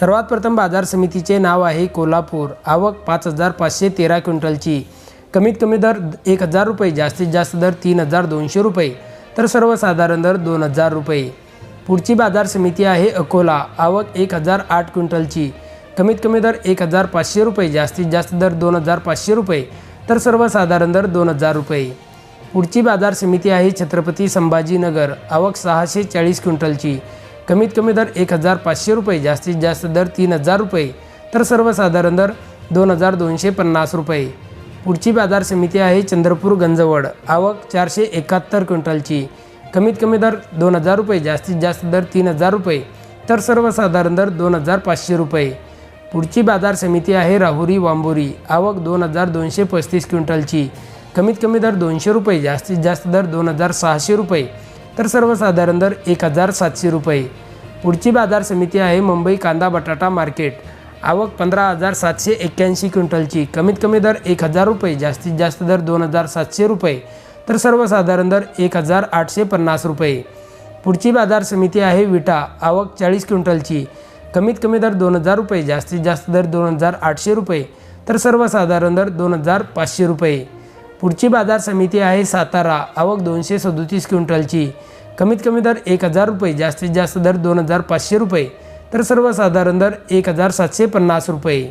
सर्वात प्रथम बाजार समितीचे नाव आहे कोल्हापूर. आवक पाच हजार पाचशे तेरा क्विंटलची. कमीत कमी दर एक हजार रुपये जास्तीत जास्त दर तीन हजार दोनशे रुपये. तर सर्वसाधारण दर दोन हजार रुपये. पुढची बाजार समिती आहे अकोला. आवक एक हजार आठ क्विंटलची. कमीत कमी दर एक हजार पाचशे रुपये जास्तीत जास्त दर दोन हजार पाचशे रुपये. तर सर्वसाधारण दर दोन हजार रुपये. पुढची बाजार समिती आहे छत्रपती संभाजीनगर. आवक सहाशे चाळीस क्विंटलची. कमीत कमी दर एक हजार पाचशे रुपये जास्तीत जास्त दर तीन हजार रुपये तर सर्वसाधारण दर दोन हजार दोनशे पन्नास रुपये. पुढची बाजार समिती आहे चंद्रपूर गंजवड. आवक चारशे एकाहत्तर क्विंटलची. कमीत कमी दर दोन हजार रुपये जास्तीत जास्त दर तीन हजार रुपये तर सर्वसाधारण दर दोन हजार पाचशे रुपये. पुढची बाजार समिती आहे राहुरी वांबोरी. आवक दोन हजार दोनशे पस्तीस क्विंटलची. कमीत कमी दर दोनशे रुपये जास्तीत जास्त दर दोन हजार सहाशे रुपये तर सर्वसाधारण दर एक हजार सातशे रुपये. पुढची बाजार समिती आहे मुंबई कांदा बटाटा मार्केट. आवक पंधरा हजार सातशे एक्क्याऐंशी क्विंटलची. कमीत कमी दर एक हजार रुपये जास्तीत जास्त दर दोन हजार सातशे रुपये. तर सर्वसाधारण दर एक हजार आठशे पन्नास रुपये. पुढची बाजार समिती आहे विटा. आवक चाळीस क्विंटलची. कमीत कमी दर दोन हजार रुपये जास्तीत जास्त दर दोन हजार आठशे रुपये. तर सर्वसाधारण दर दोन हजार पाचशे रुपये. पुढची बाजार समिती आहे सातारा. आवक दोनशे सदोतीस क्विंटलची. कमीत कमी दर एक हजार रुपये जास्तीत जास्त दर दोन हजार पाचशे रुपये. तर सर्वसाधारण दर एक हजार सातशे पन्नास रुपये.